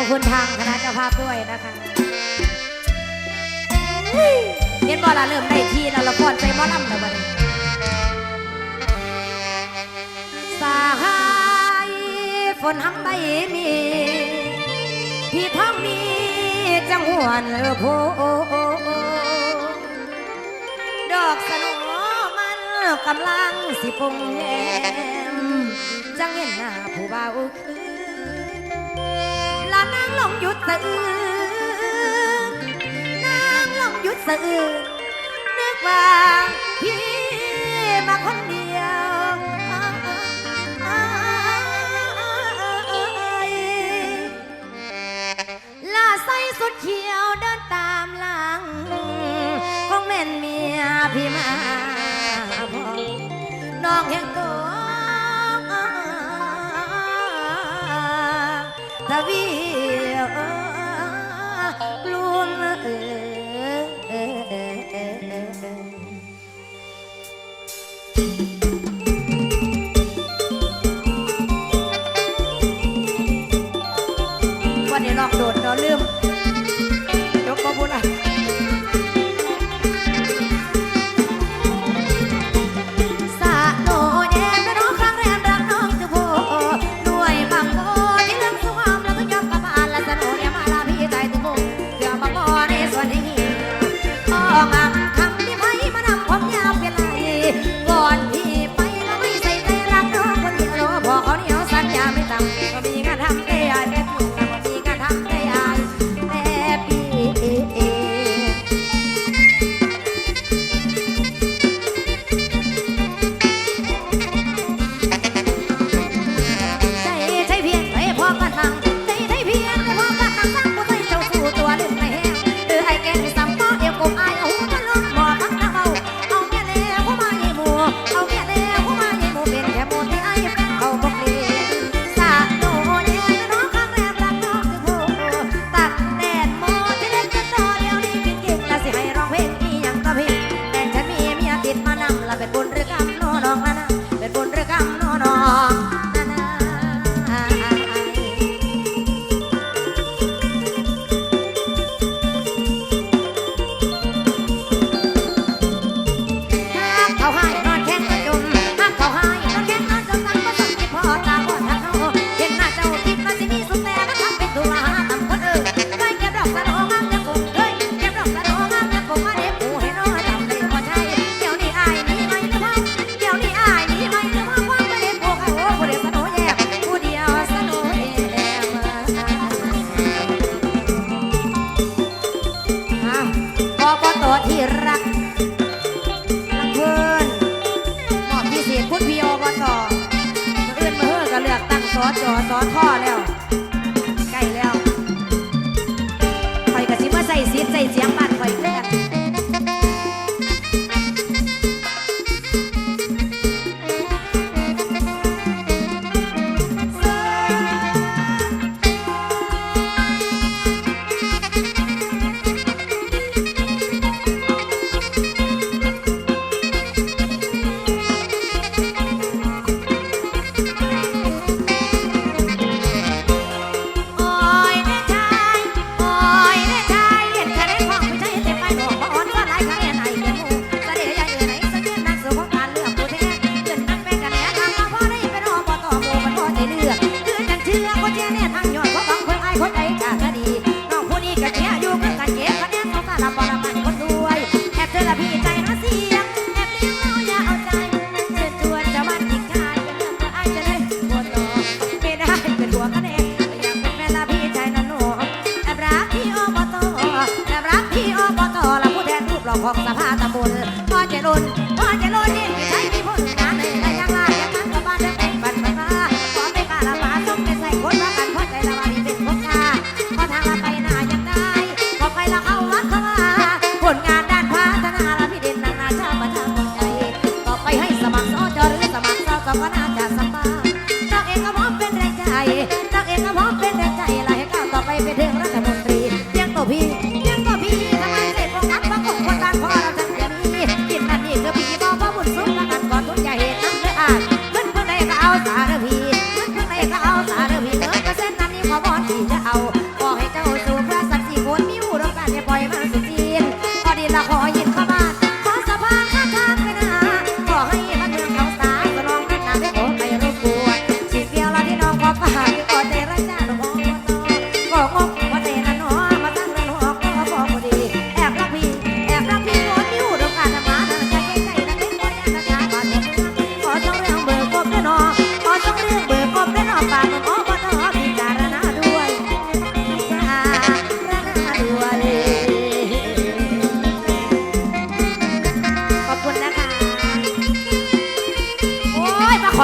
อบคุณทางคณะเจ้าภาพด้วยนะคะเห็นบอลละเริ่มได้ทีแล้วละครใจมอลำแล้ววันสายฝนห้ำใบมีพี่ท้องมีจังหวนเออโพดอกสนอมันกำลังสิปงแยมจังเห็นหน้าผู้เบาวคือ งหยุดสะอื้นนางลองหยุดสะอื้นนึกว่าพี่มาคนเดียวลาใส่สุดเขียวเดินตามหลังของแม่นเมียพี่มาพอน้องแห่งตัวทวี อง ข้อแล้ว ใกล้แล้วคอยกระซิบมาใส่ซีดใส่เสียง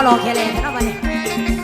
รอแค่เลยเท่านั้นเอง